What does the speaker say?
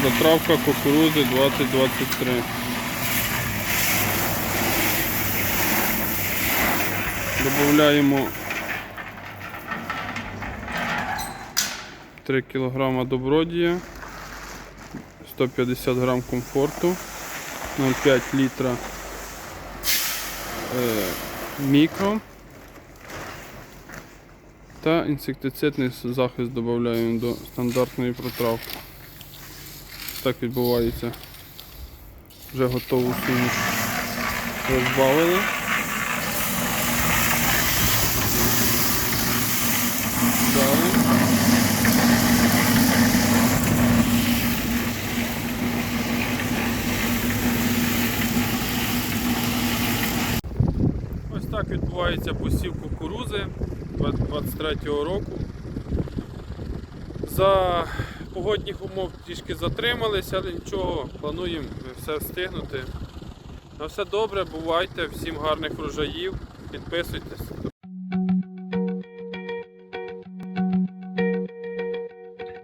Протравка кукурузи 2023. Добавляємо 3 кг добродія, 150 г комфорту, 0,5 літра е, мікро та інсектицидний захист додаємо до стандартної протравки. Так відбувається. Вже готову суміш розбавили. Далі. Ось так відбувається посів кукурузи 23-го року. За погодних умов трішки затрималися, але нічого, плануємо все встигнути. На все добре, бувайте, всім гарних врожаїв, підписуйтесь,